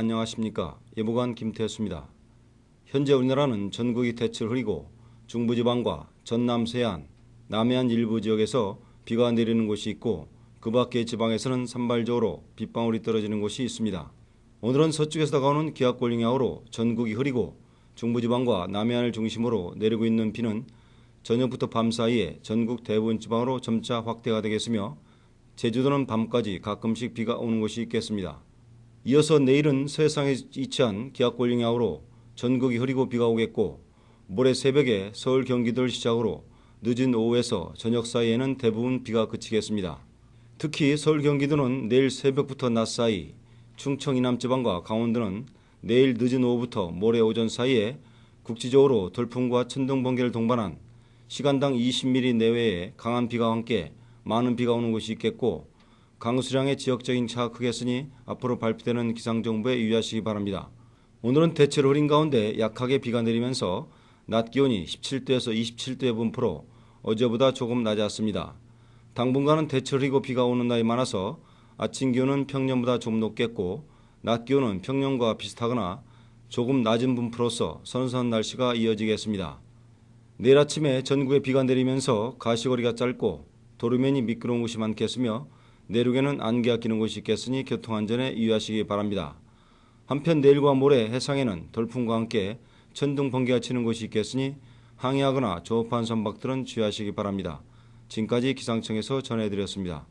안녕하십니까. 예보관 김태수입니다. 현재 우리나라는 전국이 대체로 흐리고 중부지방과 전남 서해안, 남해안 일부 지역에서 비가 내리는 곳이 있고 그 밖의 지방에서는 산발적으로 빗방울이 떨어지는 곳이 있습니다. 오늘은 서쪽에서 다가오는 기압골ling 야후로 전국이 흐리고 중부지방과 남해안을 중심으로 내리고 있는 비는 저녁부터 밤 사이에 전국 대부분 지방으로 점차 확대가 되겠으며 제주도는 밤까지 가끔씩 비가 오는 곳이 있겠습니다. 이어서 내일은 서해상에 위치한 기압골ling 야후로 전국이 흐리고 비가 오겠고 모레 새벽에 서울 경기도를 시작으로 늦은 오후에서 저녁 사이에는 대부분 비가 그치겠습니다. 특히 서울 경기도는 내일 새벽부터 낮 사이, 충청 이남지방과 강원도는 내일 늦은 오후부터 모레 오전 사이에 국지적으로 돌풍과 천둥 번개를 동반한 시간당 20mm 내외의 강한 비가 함께 많은 비가 오는 곳이 있겠고 강수량의 지역적인 차가 크겠으니 앞으로 발표되는 기상정보에 유의하시기 바랍니다. 오늘은 대체로 흐린 가운데 약하게 비가 내리면서 낮 기온이 17도에서 27도의 분포로 어제보다 조금 낮았습니다. 당분간은 대체로 흐리고 비가 오는 날이 많아서 아침 기온은 평년보다 좀 높겠고 낮 기온은 평년과 비슷하거나 조금 낮은 분포로서 선선한 날씨가 이어지겠습니다. 내일 아침에 전국에 비가 내리면서 가시거리가 짧고 도로면이 미끄러운 곳이 많겠으며 내륙에는 안개가 끼는 곳이 있겠으니 교통안전에 유의하시기 바랍니다. 한편 내일과 모레 해상에는 돌풍과 함께 천둥 번개가 치는 곳이 있겠으니 항해하거나 조업한 선박들은 주의하시기 바랍니다. 지금까지 기상청에서 전해드렸습니다.